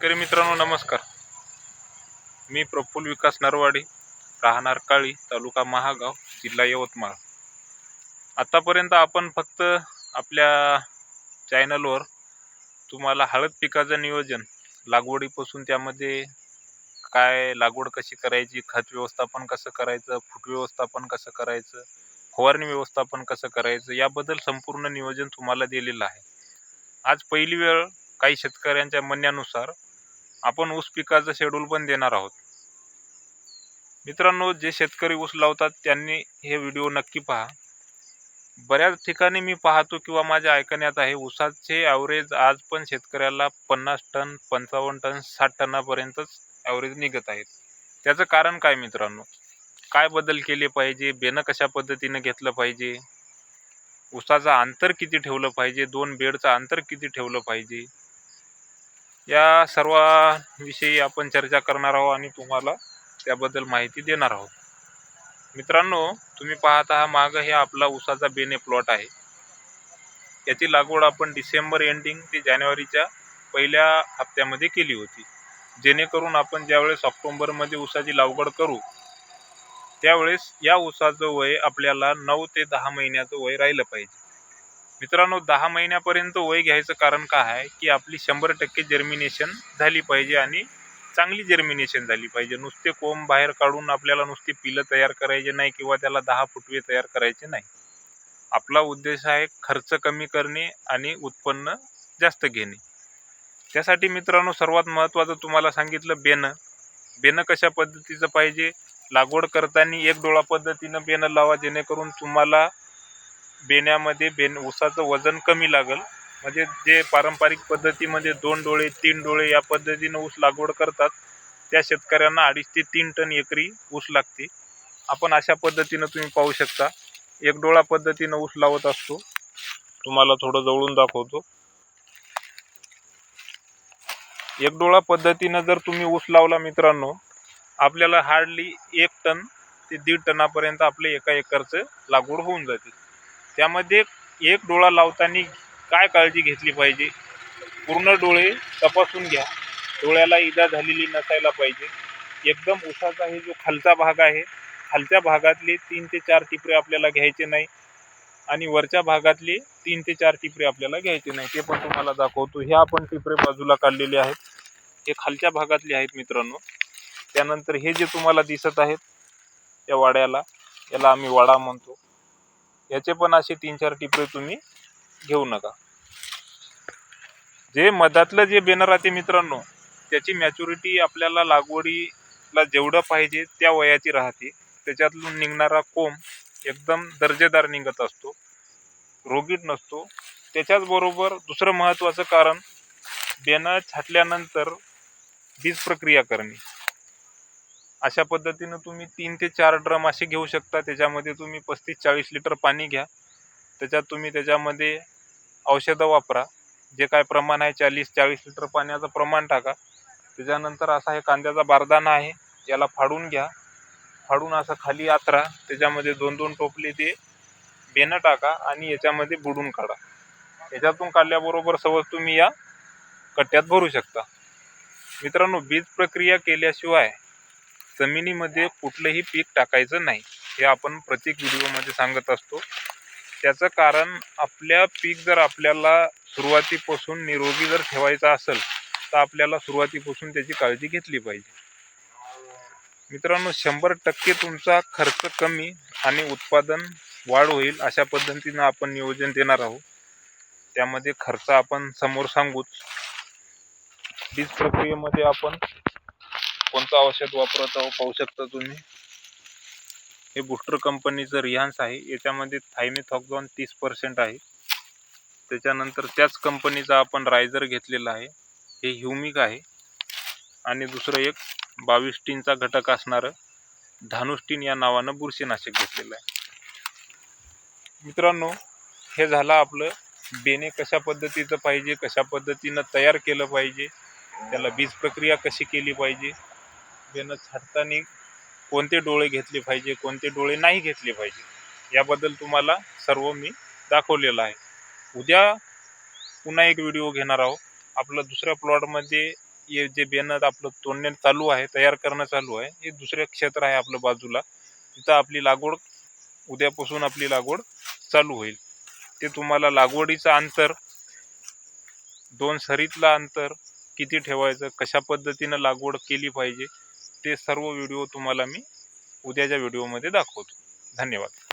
शेतकरी मित्रांनो नमस्कार. मी प्रफुल्ल विकास नरवाडे राहणार काळी तालुका महागाव जिल्हा यवतमाळ. आतापर्यंत आपण फक्त आपल्या चॅनलवर तुम्हाला हळद पिकाचं नियोजन लागवडीपासून त्यामध्ये काय लागवड कशी करायची खत व्यवस्थापन कसं करायचं फूट व्यवस्थापन कसं करायचं फवारणी व्यवस्थापन कसं करायचं याबद्दल संपूर्ण नियोजन तुम्हाला दिलेलं आहे. आज पहिली वेळ काही शेतकऱ्यांच्या म्हणण्यानुसार आपण ऊस पिकाचं शेड्यूल पण देणार आहोत. मित्रांनो जे शेतकरी ऊस लावतात त्यांनी हे व्हिडिओ नक्की पहा. बऱ्याच ठिकाणी मी पाहतो किंवा माझ्या ऐकण्यात आहे ऊसाचे ॲव्हरेज आज पण शेतकऱ्याला पन्नास टन पंचावन्न टन साठ टनापर्यंतच ॲव्हरेज निघत आहेत. त्याचं कारण काय मित्रांनो? काय बदल केले पाहिजे? बेनं कशा पद्धतीनं घेतलं पाहिजे? ऊसाचं अंतर किती ठेवलं पाहिजे? दोन बेडचं अंतर किती ठेवलं पाहिजे? या सर्वांविषयी आपण चर्चा करणार आहोत आणि तुम्हाला त्याबद्दल माहिती देणार आहोत. मित्रांनो तुम्ही पाहत आहात मागं हे आपला ऊसाचा बेने प्लॉट आहे. याची लागवड आपण डिसेंबर एंडिंग ते जानेवारीच्या पहिल्या हप्त्यामध्ये केली होती. जेणेकरून आपण ज्यावेळेस ऑक्टोंबरमध्ये ऊसाची लागवड करू त्यावेळेस या ऊसाचं वय आपल्याला नऊ ते दहा महिन्याचं वय राहिलं पाहिजे. मित्रांनो दहा महिन्यापर्यंत वय घ्यायचं कारण काय आहे की आपली शंभर टक्के जर्मिनेशन झाली पाहिजे आणि चांगली जर्मिनेशन झाली पाहिजे. नुसते कोंब बाहेर काढून आपल्याला नुसती पिलं तयार करायचे नाही किंवा त्याला दहा फुटवे तयार करायचे नाही. आपला उद्देश आहे खर्च कमी करणे आणि उत्पन्न जास्त घेणे. त्यासाठी मित्रांनो सर्वात महत्त्वाचं तुम्हाला सांगितलं बेनं बेनं कशा पद्धतीचं पाहिजे? लागवड करताना एक डोळा पद्धतीनं बेनं लावा जेणेकरून तुम्हाला बेण्यामध्ये बेन ऊसाचं वजन कमी लागल. म्हणजे जे पारंपरिक पद्धतीमध्ये दोन डोळे तीन डोळे या पद्धतीनं ऊस लागवड करतात त्या शेतकऱ्यांना अडीच ते तीन टन एकरी ऊस लागते. आपण अशा पद्धतीनं तुम्ही पाहू शकता. एक डोळा पद्धतीनं ऊस लावत असतो. तुम्हाला थोडं जवळून दाखवतो. एक डोळा पद्धतीनं जर तुम्ही ऊस लावला मित्रांनो आपल्याला हार्डली एक टन ते दीड टनापर्यंत आपले एका एकरचं लागवड होऊन जाते. त्यामध्ये एक डोळा लावताना काय काळजी घेतली पाहिजे? पूर्ण डोळे तपासून घ्या. डोळ्याला इजा झालेली नसायला पाहिजे. एकदम उसाचा हे जो खालचा भाग आहे खालच्या भागातले तीन ते चार टिपरे आपल्याला घ्यायचे नाही आणि वरच्या भागातले तीन ते चार टिपरे आपल्याला घ्यायचे नाही. ते पण तुम्हाला दाखवतो. हे आपण टिपरे बाजूला काढलेले आहेत. हे खालच्या भागातले आहेत मित्रांनो. त्यानंतर हे जे तुम्हाला दिसत आहेत या वाड्याला याला आम्ही वाडा म्हणतो. याचे पण असे तीन चार टिपरे तुम्ही घेऊ नका. जे मधातलं जे बेनर राहते मित्रांनो त्याची मॅच्युरिटी आपल्याला लागवडीला जेवढं पाहिजे त्या वयाची राहते. त्याच्यातून निघणारा कोंब एकदम दर्जेदार निघत असतो. रोगीट नसतो. त्याच्याचबरोबर दुसरं महत्त्वाचं कारण बेनं छाटल्यानंतर बीज प्रक्रिया करणे. अशा पद्धतीनं तुम्ही तीन ते चार ड्रम असे घेऊ शकता. त्याच्यामध्ये तुम्ही पस्तीस चाळीस लिटर पाणी घ्या. त्याच्यात तुम्ही त्याच्यामध्ये औषधं वापरा. जे काय प्रमाण आहे चाळीस चाळीस लिटर पाण्याचं प्रमाण टाका. त्याच्यानंतर असा हे कांद्याचा बारदाना आहे याला फाडून घ्या. फाडून असं खाली आतरा. त्याच्यामध्ये दोन दोन टोपले ते बेनं टाका आणि याच्यामध्ये बुडून काढा. याच्यातून काढल्याबरोबर सहज तुम्ही या कट्ट्यात भरू शकता. मित्रांनो बीज प्रक्रिया केल्याशिवाय जमिनीमध्ये कुठलंही पीक टाकायचं नाही हे आपण प्रत्येक व्हिडिओमध्ये सांगत असतो. त्याचं कारण आपल्या पीक जर आपल्याला सुरुवातीपासून निरोगी जर ठेवायचा असेल तर आपल्याला सुरुवातीपासून त्याची काळजी घेतली पाहिजे. मित्रांनो शंभर टक्के तुमचा खर्च कमी आणि उत्पादन वाढ होईल अशा पद्धतीनं आपण नियोजन देणार आहोत. त्यामध्ये खर्च आपण समोर सांगूच. बीज प्रक्रियेमध्ये आपण कोणतं औषध वापरत आहो पाहू शकता तुम्ही. हे बुस्टर कंपनीचं रिहान्स आहे. याच्यामध्ये थायमिथॉक्झॉन तीस पर्सेंट आहे. त्याच्यानंतर त्याच कंपनीचा आपण रायझर घेतलेला आहे. हे ह्युमिक आहे. आणि दुसरं एक बावीस टीनचा घटक असणारं धानुष्टीन या नावानं बुरशीनाशक घेतलेलं आहे. मित्रांनो हे झालं आपलं बेने कशा पद्धतीचं पाहिजे कशा पद्धतीनं तयार केलं पाहिजे त्याला बीज प्रक्रिया कशी केली पाहिजे देणं छाटताना कोणते डोळे घेतले पाहिजे कोणते डोळे नाही घेतले पाहिजे याबद्दल तुम्हाला सर्व मी दाखवलेलं आहे. उद्या पुन्हा एक व्हिडिओ घेणार आहोत. आपलं दुसऱ्या प्लॉटमध्ये हे जे बेनत आपलं तोडणं चालू आहे तयार करणं चालू आहे हे दुसरं क्षेत्र आहे आपलं बाजूला. तिथं आपली लागवड उद्यापासून आपली लागवड चालू होईल. ते तुम्हाला लागवडीचं अंतर दोन सरीतला अंतर किती ठेवायचं कशा पद्धतीनं लागवड केली पाहिजे ते सर्व व्हिडिओ तुम्हाला मी उद्याच्या व्हिडिओमध्ये दाखवतो. धन्यवाद.